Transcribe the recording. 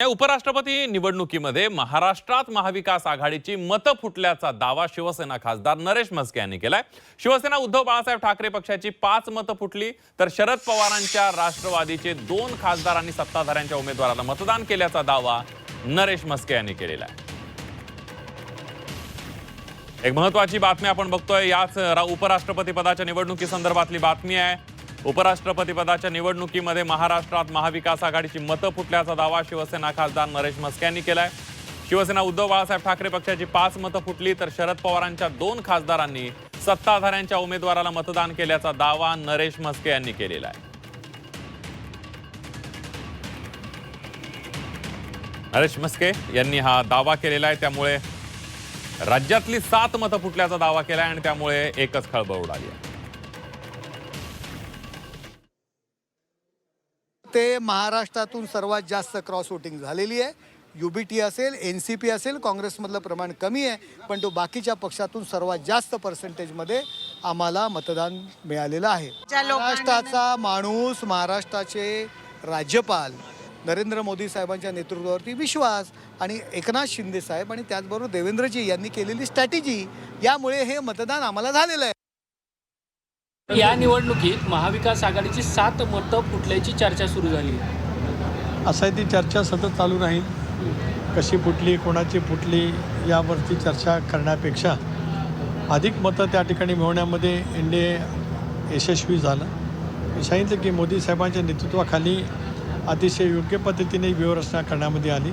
या उपराष्ट्रपती निवडणुकीमध्ये महाराष्ट्रात महाविकास आघाडीची मतं फुटल्याचा दावा शिवसेना खासदार नरेश म्हस्के यांनी केलाय. शिवसेना उद्धव बाळासाहेब ठाकरे पक्षाची पाच मतं फुटली तर शरद पवारांच्या राष्ट्रवादीचे दोन खासदार आणि सत्ताधाऱ्यांच्या उमेदवाराला मतदान केल्याचा दावा नरेश म्हस्के यांनी केलेला आहे. एक महत्वाची बातमी आपण बघतोय याच उपराष्ट्रपती पदाच्या निवडणुकी संदर्भातली बातमी आहे. उपराष्ट्रपतीपदाच्या निवडणुकीमध्ये महाराष्ट्रात महाविकास आघाडीची मतं फुटल्याचा दावा शिवसेना खासदार नरेश म्हस्के यांनी केलाय. शिवसेना उद्धव बाळासाहेब ठाकरे पक्षाची पाच मतं फुटली तर शरद पवारांच्या दोन खासदारांनी सत्ताधाऱ्यांच्या उमेदवाराला मतदान केल्याचा दावा नरेश म्हस्के यांनी केलेला आहे. नरेश म्हस्के यांनी हा दावा केलेला आहे. त्यामुळे राज्यातली सात मतं फुटल्याचा दावा केला आहे आणि त्यामुळे एकच खळबळ उडाली आहे. ते महाराष्ट्रातून सर्वात जास्त क्रॉस वोटिंग झालेली आहे. युबीटी असेल एन सी पी असेल काँग्रेसमधलं प्रमाण कमी आहे पण तो बाकीच्या पक्षातून सर्वात जास्त पर्सेंटेजमध्ये आम्हाला मतदान मिळालेलं आहे. महाराष्ट्राचा माणूस महाराष्ट्राचे राज्यपाल नरेंद्र मोदी साहेबांच्या नेतृत्वावरती विश्वास आणि एकनाथ शिंदे साहेब आणि त्याचबरोबर देवेंद्रजी यांनी केलेली स्ट्रॅटेजी यामुळे हे मतदान आम्हाला झालेलं आहे. या निवडणुकीत महाविकास आघाडीची सात मतं फुटल्याची चर्चा सुरू झाली. आहे असं आहे ती चर्चा सतत चालू राहील. कशी फुटली कोणाची फुटली यावरती चर्चा करण्यापेक्षा अधिक मतं त्या ठिकाणी मिळवण्यामध्ये एन डी ए यशस्वी झालं. मी सांगितलं की मोदी साहेबांच्या नेतृत्वाखाली अतिशय योग्य पद्धतीने व्यवस्था करण्यामध्ये आली.